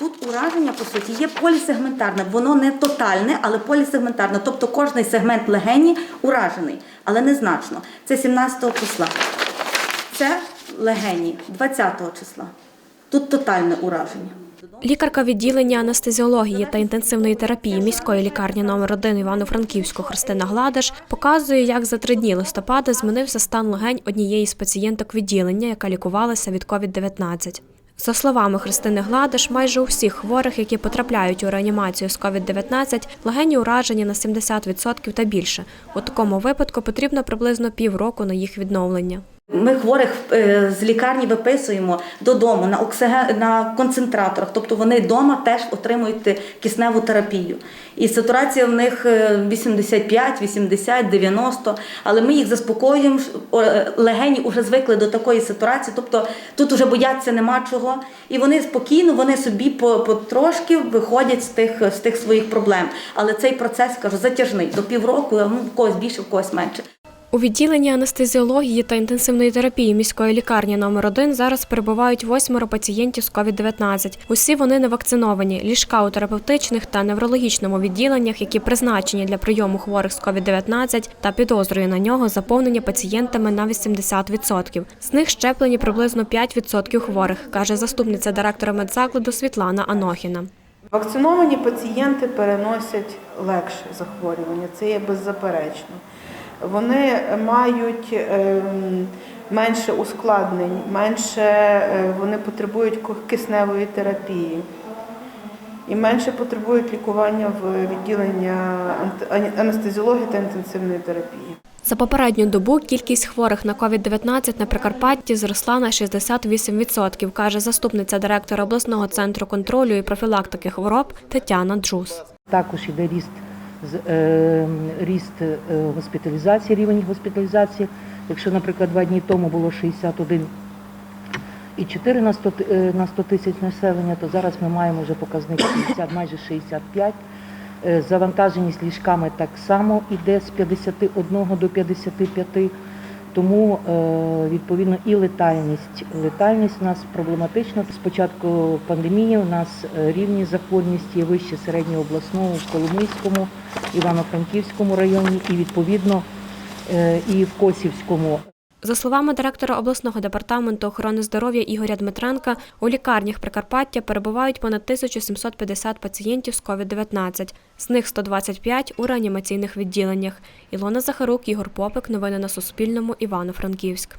Тут ураження, по суті, є полісегментарне. Воно не тотальне, але полісегментарне. Тобто кожний сегмент легені уражений, але незначно. Це 17 числа. Це легені 20 числа. Тут тотальне ураження. Лікарка відділення анестезіології та інтенсивної терапії міської лікарні номер 1 Івано-Франківську Христина Гладиш показує, як за три дні листопада змінився стан легень однієї з пацієнток відділення, яка лікувалася від COVID-19. За словами Христини Гладиш, майже у всіх хворих, які потрапляють у реанімацію з COVID-19, легені уражені на 70% та більше. У такому випадку потрібно приблизно півроку на їх відновлення. Ми хворих е, з лікарні виписуємо додому на оксиген на концентраторах, тобто вони вдома теж отримують кисневу терапію. І сатурація в них е, 85, 80, 90, але ми їх заспокоюємо. е, Легені вже звикли до такої ситуації, тобто тут вже бояться нема чого. І вони спокійно, вони собі по- потрошки виходять з тих, з тих своїх проблем. Але цей процес кажу затяжний до півроку, ну в когось більше, в когось менше. У відділенні анестезіології та інтенсивної терапії міської лікарні номер 1 зараз перебувають восьмеро пацієнтів з COVID-19. Усі вони не вакциновані. Ліжка у терапевтичних та неврологічному відділеннях, які призначені для прийому хворих з COVID-19 та підозрою на нього, заповнені пацієнтами на 80%. З них щеплені приблизно 5% хворих, каже заступниця директора медзакладу Світлана Анохіна. Вакциновані пацієнти переносять легше захворювання, це є беззаперечно. Вони мають ем, менше ускладнень, менше е, вони потребують ко- кисневої терапії і менше потребують лікування в відділенні ант- анестезіології та інтенсивної терапії. За попередню добу кількість хворих на COVID-19 на Прикарпатті зросла на 68%, каже заступниця директора обласного центру контролю і профілактики хвороб Тетяна Джус. Також іде ріст ріст е, госпіталізації, рівень госпіталізації. Якщо, наприклад, два дні тому було 61 і 4 на 100, е, на 100 тисяч населення, то зараз ми маємо вже показник 60, майже 65. Е, Завантаженість ліжками так само йде з 51 до 55. Тому е, відповідно і летальність. Летальність у нас проблематична. З початку пандемії у нас е, рівні захворюваності є вище середнього обласного в Коломийському, Івано-Франківському районі і відповідно е, і в Косівському. За словами директора обласного департаменту охорони здоров'я Ігоря Дмитренка, у лікарнях Прикарпаття перебувають понад 1750 пацієнтів з COVID-19, з них 125 у реанімаційних відділеннях. Ілона Захарук, Ігор Попик. Новини на Суспільному. Івано-Франківськ.